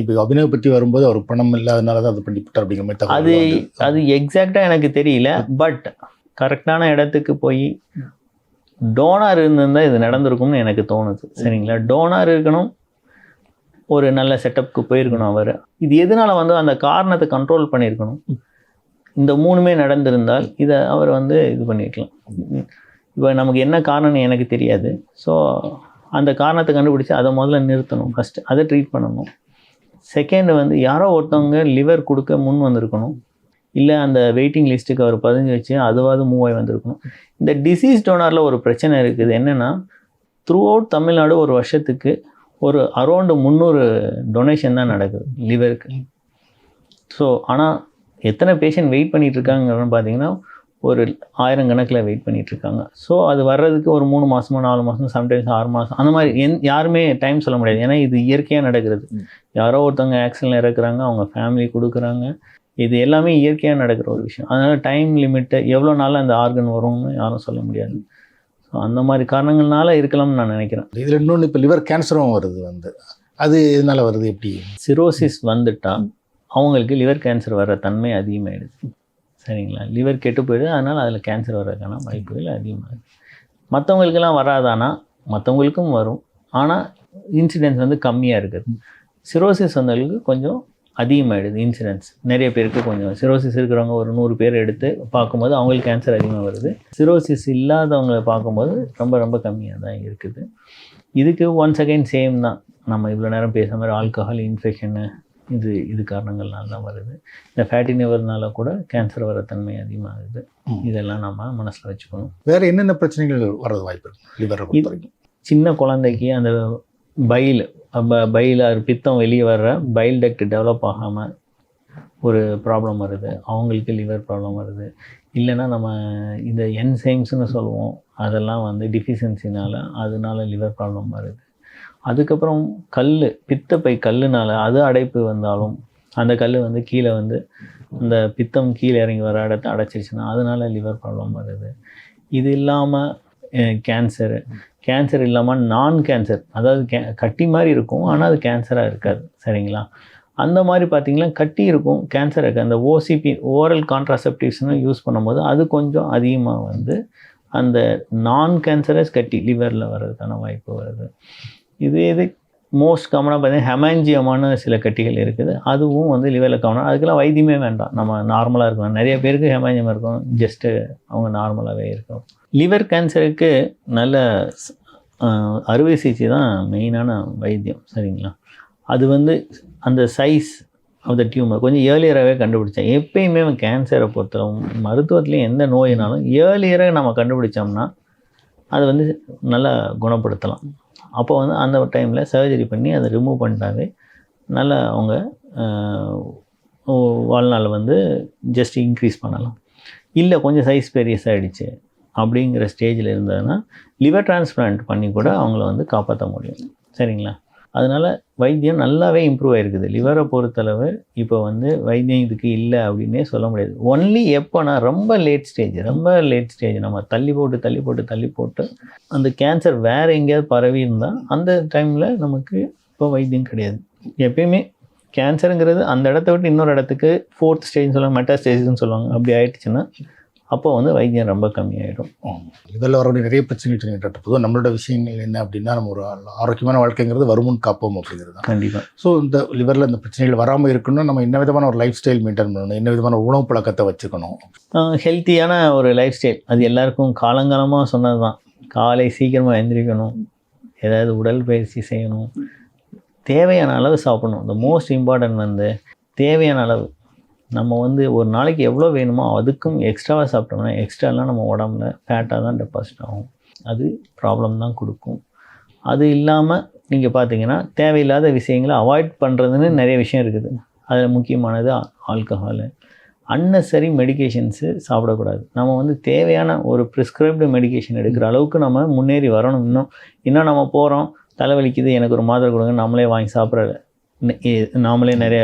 இப்போ அபிநவ் பற்றி வரும்போது அவர் பணம் இல்லாதனால தான் அது பண்ணிவிட்டார் அப்படிங்கிற மாதிரி அது அது எக்ஸாக்டாக எனக்கு தெரியல பட் கரெக்டான இடத்துக்கு போய் டோனார் இருந்திருந்தா இது நடந்திருக்கும்னு எனக்கு தோணுது. சரிங்களா? டோனார் இருக்கணும் ஒரு நல்ல செட்டப்புக்கு போயிருக்கணும் அவர். இது எதனால வந்து அந்த காரணத்தை கண்ட்ரோல் பண்ணியிருக்கணும்? இந்த மூணுமே நடந்திருந்தால் இதை அவர் வந்து இது பண்ணியிருக்கலாம் இப்போ நமக்கு என்ன காரணம்னு எனக்கு தெரியாது. ஸோ அந்த காரணத்தை கண்டுபிடிச்சி அதை முதல்ல நிறுத்தணும் ஃபஸ்ட்டு அதை ட்ரீட் பண்ணணும். செகண்ட் வந்து யாரோ ஒருத்தவங்க லிவர் கொடுக்க முன் வந்திருக்கணும். இல்லை அந்த வெயிட்டிங் லிஸ்ட்டுக்கு அவர் பதிஞ்சு வச்சு அதுவாவது மூவ் ஆகி வந்திருக்கணும். இந்த டிசீஸ் டோனரில் ஒரு பிரச்சனை இருக்குது. என்னென்னா த்ரூ அவுட் தமிழ்நாடு ஒரு வருஷத்துக்கு ஒரு அரௌண்டு முந்நூறு டொனேஷன் தான் நடக்குது லிவருக்கு ஸோ ஆனால் எத்தனை பேஷண்ட் வெயிட் பண்ணிகிட்டு இருக்காங்கன்னு பார்த்தீங்கன்னா ஒரு ஆயிரம் கணக்கில் வெயிட் பண்ணிட்டு இருக்காங்க ஸோ அது வர்றதுக்கு ஒரு மூணு மாதமோ நாலு மாதம் சம்டைம்ஸ் ஆறு மாதம் அந்த மாதிரி எந் யாருமே டைம் சொல்ல முடியாது. ஏன்னா இது இயற்கையாக நடக்கிறது. யாரோ ஒருத்தவங்க ஆக்சிடென்ட் இறக்குறாங்க அவங்க ஃபேமிலி கொடுக்குறாங்க. இது எல்லாமே இயற்கையாக நடக்கிற ஒரு விஷயம். அதனால் டைம் லிமிட்டு எவ்வளோ நாளில் அந்த ஆர்கன் வரும்னு யாரும் சொல்ல முடியாது. ஸோ அந்த மாதிரி காரணங்கள்னால இருக்கலாம்னு நான் நினைக்கிறேன். இதில் இன்னொன்று இப்போ லிவர் கேன்சரும் வருது வந்து. அது எதனால வருது எப்படி? சிரோசிஸ் வந்துட்டா அவங்களுக்கு லிவர் கேன்சர் வர தன்மை அதிகமாகிடுது சரிங்களா? லிவர் கெட்டு போயிடுது. அதனால் அதில் கேன்சர் வர்றதுக்கான வாய்ப்புகள் அதிகமாகுது மற்றவங்களுக்கெல்லாம் வராதானா? மற்றவங்களுக்கும் வரும். ஆனால் இன்சிடென்ஸ் வந்து கம்மியாக இருக்குது. சிரோசிஸ் வந்தவங்களுக்கு கொஞ்சம் அதிகமாகிடுது இன்சிடென்ஸ் நிறைய பேருக்கு கொஞ்சம் சிரோசிஸ் இருக்கிறவங்க ஒரு நூறு பேர் எடுத்து பார்க்கும்போது அவங்களுக்கு கேன்சர் அதிகமாக வருது. சிரோசிஸ் இல்லாதவங்களை பார்க்கும்போது ரொம்ப ரொம்ப கம்மியாக தான் இருக்குது. இதுக்கு ஒன்ஸ் அகைன் சேம் தான். நம்ம இவ்வளோ நேரம் பேசுகிற மாதிரி ஆல்கஹால் இன்ஃபெக்ஷனு இது இது காரணங்கள்னால தான் வருது. இந்த ஃபேட்டி லிவர்னால கூட கேன்சர் வர தன்மை அதிகமாகுது. இதெல்லாம் நம்ம மனசில் வச்சுக்கணும். வேற என்னென்ன பிரச்சனைகள் வர்றது வாய்ப்பு இருக்கு? லிவரை சின்ன குழந்தைக்கு அந்த பையில் பித்தம் வெளியே வர்ற பைல் டெக்ட் டெவலப் ஆகாமல் ஒரு ப்ராப்ளம் வருது. அவங்களுக்கு லிவர் ப்ராப்ளம் வருது. இல்லைன்னா நம்ம இந்த என்சைம்ஸ்னு சொல்லுவோம். அதெல்லாம் வந்து டிஃபிஷியன்சினால அதனால லிவர் ப்ராப்ளம் வருது. அதுக்கப்புறம் கல் பித்தப்பை கல்லுனால அது அடைப்பு வந்தாலும் அந்த கல் வந்து கீழே வந்து அந்த பித்தம் கீழே இறங்கி வர இடத்த அடைச்சிருச்சுன்னா அதனால லிவர் ப்ராப்ளம் வருது. இது இல்லாமல் கேன்சரு கேன்சர் இல்லாமல் நான் கேன்சர் அதாவது கே கட்டி மாதிரி இருக்கும் ஆனால் அது கேன்சராக இருக்காது. சரிங்களா? அந்த மாதிரி பார்த்திங்கன்னா கட்டி இருக்கும் கேன்சர் இருக்குது. அந்த ஓசிபி ஓரல் கான்ட்ராசெப்டிவ்ஸ்னு யூஸ் பண்ணும்போது அது கொஞ்சம் அதிகமாக வந்து அந்த நான் கேன்சரஸ் கட்டி லிவரில் வர்றதுக்கான வாய்ப்பு வருது. இது இது மோஸ்ட் காமனாக பார்த்தீங்கன்னா ஹெமாஞ்சியமான சில கட்டிகள் இருக்குது. அதுவும் வந்து லிவரில் காமனாக அதுக்கெல்லாம் வைத்தியமே வேண்டாம். நம்ம நார்மலாக இருக்கணும். நிறைய பேருக்கு ஹெமாஞ்சியம் இருக்கும். ஜஸ்ட்டு அவங்க நார்மலாகவே இருக்கும். லிவர் கேன்சருக்கு நல்ல அறுவை சிகிச்சை தான் மெயினான வைத்தியம். சரிங்களா? அது வந்து அந்த சைஸ் ஆஃப் த டியூமர் கொஞ்சம் ஏர்லியராகவே கண்டுபிடிச்சேன் எப்பயுமே கேன்சரை பொறுத்தவரை மருத்துவத்துலேயும் எந்த நோயினாலும் ஏர்லியராக நம்ம கண்டுபிடிச்சோம்னா அது வந்து நல்லா குணப்படுத்தலாம். அப்போ வந்து அந்த டைமில் சர்ஜரி பண்ணி அதை ரிமூவ் பண்ணிட்டாவே நல்லா அவங்க வாழ்நாள் வந்து ஜஸ்ட் இன்க்ரீஸ் பண்ணலாம். இல்லை கொஞ்சம் சைஸ் பெரியஸாகிடுச்சு அப்படிங்கிற ஸ்டேஜில் இருந்ததுன்னா லிவர் டிரான்ஸ்பிளான்ட் பண்ணி கூட அவங்கள வந்து காப்பாற்ற முடியும். சரிங்களா? அதனால் வைத்தியம் நல்லாவே இம்ப்ரூவ் ஆயிருக்குது. லிவரை பொறுத்தளவு இப்போ வந்து வைத்தியம் இதுக்கு இல்லை அப்படின்னே சொல்ல முடியாது. ஒன்லி எப்போனா ரொம்ப லேட் ஸ்டேஜ் ரொம்ப லேட் ஸ்டேஜ் நம்ம தள்ளி போட்டு தள்ளி போட்டு தள்ளி போட்டு அந்த கேன்சர் வேறு எங்கேயாவது பரவி இருந்தால் அந்த டைமில் நமக்கு இப்போ வைத்தியம் கிடையாது. எப்பயுமே கேன்சருங்கிறது அந்த இடத்த விட்டு இன்னொரு இடத்துக்கு ஃபோர்த் ஸ்டேஜ்னு சொல்லுவாங்க மெட்டா ஸ்டேஜ்னு சொல்லுவாங்க. அப்படி ஆயிடுச்சுன்னா அப்போ வந்து வைத்தியம் ரொம்ப கம்மியாயிடும். இதில் வரக்கூடிய நிறைய பிரச்சனைகள் டாக்டர் பொதுவாக நம்மளோட விஷயங்கள் என்ன அப்படின்னா நம்ம ஒரு ஆரோக்கியமான வாழ்க்கைங்கிறது வருமுன் காப்போம் அப்படிங்கிறது தான் கண்டிப்பாக ஸோ இந்த லிவரில் இந்த பிரச்சனைகள் வராமல் இருக்கணும்னா நம்ம என்ன விதமான ஒரு லைஃப் ஸ்டைல் மெயின்டைன் பண்ணணும்? என்ன விதமான உணவு பழக்கத்தை வச்சுக்கணும்? ஹெல்த்தியான ஒரு லைஃப் ஸ்டைல் அது எல்லாருக்கும் காலங்காலமாக சொன்னது தான் காலை சீக்கிரமாக எந்திரிக்கணும். ஏதாவது உடற்பயிற்சி செய்யணும். தேவையான அளவு சாப்பிடணும். The மோஸ்ட் இம்பார்ட்டன்ட் வந்து தேவையான அளவு. நம்ம வந்து ஒரு நாளைக்கு எவ்வளோ வேணுமோ அதுக்கும் எக்ஸ்ட்ராவாக சாப்பிட்டோம்னா எக்ஸ்ட்ராலாம் நம்ம உடம்புல ஃபேட்டாக தான் டெபாசிட் ஆகும். அது ப்ராப்ளம் தான் கொடுக்கும். அது இல்லாமல் நீங்கள் பார்த்தீங்கன்னா தேவையில்லாத விஷயங்களை அவாய்ட் பண்ணுறதுன்னு நிறைய விஷயம் இருக்குது. அதில் முக்கியமானது ஆல்கஹாலு அன்னசரி மெடிக்கேஷன்ஸு சாப்பிடக்கூடாது. நம்ம வந்து தேவையான ஒரு ப்ரிஸ்கிரைப்டு மெடிகேஷன் எடுக்கிற அளவுக்கு நம்ம முன்னேறி வரணும். இன்னும் இன்னும் நம்ம போகிறோம் தலைவலிக்குது எனக்கு ஒரு மாத்திரை கொடுங்க நம்மளே வாங்கி சாப்பிட்ற நாமளே நிறைய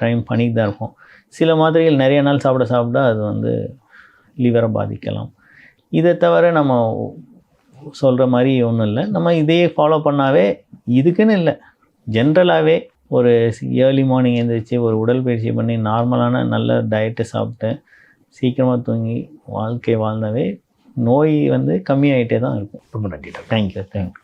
டைம் பண்ணிட்டு தான் இருப்போம். சில மாத்திரைகள் நிறைய நாள் சாப்பிட சாப்பிட அது வந்து லிவரை பாதிக்கலாம். இதை தவிர நம்ம சொல்கிற மாதிரி ஒன்றும் இல்லை. நம்ம இதையே ஃபாலோ பண்ணாவே இதுக்குன்னு இல்லை. ஜென்ரலாகவே ஒரு ஏர்லி மார்னிங் எழுந்திரிச்சு ஒரு உடற்பயிற்சி பண்ணி நார்மலான நல்ல டயட்டை சாப்பிட்டு சீக்கிரமாக தூங்கி வாழ்க்கை வாழ்ந்தாவே நோய் வந்து கம்மியாயிட்டே தான் இருக்கும். ரொம்ப நன்றி தேங்க்யூ தேங்க்யூ